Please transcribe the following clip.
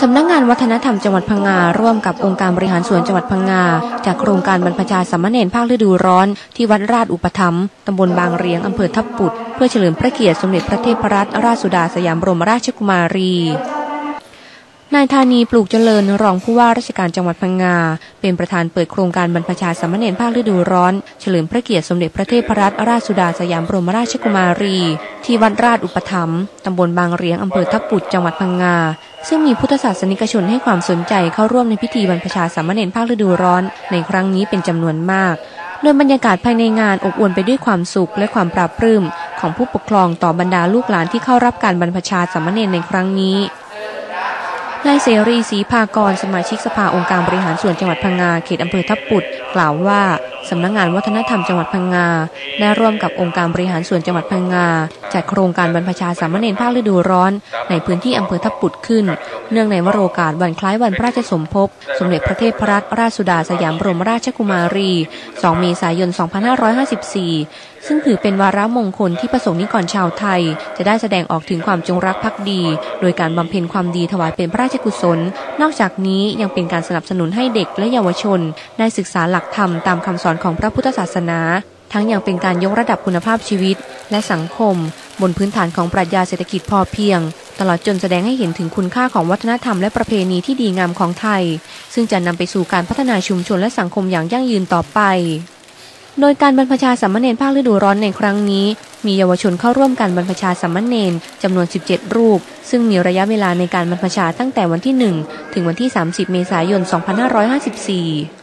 สำนักงงานวัฒนธรรมจังหวัดพังงา ร่วมกับองค์การบริหารส่วนจังหวัดพังงา จากโครงการบรรพชาสามเณรภาคฤดูร้อน ที่วัดราชอุปถัมภ์ตำบลบางเรียงอำเภอทับปุด เพื่อเฉลิมพระเกียรติสมเด็จพระเทพรัตนราชสุดาสยามบรมราชกุมารี นายธานีปลูกเจริญรองผู้ว่าราชการจังหวัดพังงา เป็นประธานเปิดโครงการบรรพชาสามเณรภาคฤดูร้อน เฉลิมพระเกียรติสมเด็จพระเทพรัตนราชสุดาสยามบรมราชกุมารี ที่วัดราชอุปถัมภ์ตำบลบางเรียงอำเภอทับปุดจังหวัดพังงา ซึ่งมีพุทธศาสนิกชนให้ความสนใจเข้าร่วมในพิธีบรรพชาสามเณรภาคฤดูร้อน ในครั้งนี้เป็นจำนวนมากโดยบรรยากาศภายในงานอบอวลไปด้วยความสุขและความปราบปลื้มของผู้ปกครองต่อบรรดาลูกหลานที่เข้ารับการบรรพชาสามเณรในครั้งนี้ นายเสรีศรีภากรสมาชิกสภาองค์การบริหารส่วนจังหวัดพังงาเขตอำเภอทับปุดกล่าวว่า สำนักงงานวัฒนธรรมจังหวัดพังงา ได้ร่วมกับองค์การบริหารส่วนจังหวัดพังงา จัดโครงการบรรพชาสามเณรภาคฤดูร้อน ในพื้นที่อำเภอทับปุดขึ้น เนื่องในวโรกาสวันคล้ายวันพระราชสมภพ สมเด็จพระเทพรัตนราชสุดาสยามบรมราชกุมารี 2 เมษายน 2554 ซึ่งถือเป็นวาระมงคลที่ประสงค์นิกรชาวไทย จะได้แสดงออกถึงความจงรักภักดี โดยการบำเพ็ญความดีถวายเป็นพระราชกุศล นอกจากนี้ยังเป็นการสนับสนุนให้เด็กและเยาวชน ได้ศึกษาหลักธรรมตามคำสอนของพระพุทธศาสนา ทั้งยังเป็นการยกระดับคุณภาพชีวิต และสังคม บนพื้นฐานของปรัชญาเศรษฐกิจพอเพียง ตลอดจนแสดงให้เห็นถึงคุณค่าของวัฒนธรรมและประเพณีที่ดีงามของไทย ซึ่งจะนำไปสู่การพัฒนาชุมชนและสังคมอย่างยั่งยืนต่อไป โดยการบรรพชาสามเณรภาคฤดูร้อนในครั้งนี้ มีเยาวชนเข้าร่วมการบรรพชาสามเณรจำนวน 17 รูป ซึ่งมีระยะเวลาในการบรรพชาตั้งแต่วันที่ 1 ถึงวันที่ 30 เมษายน 2554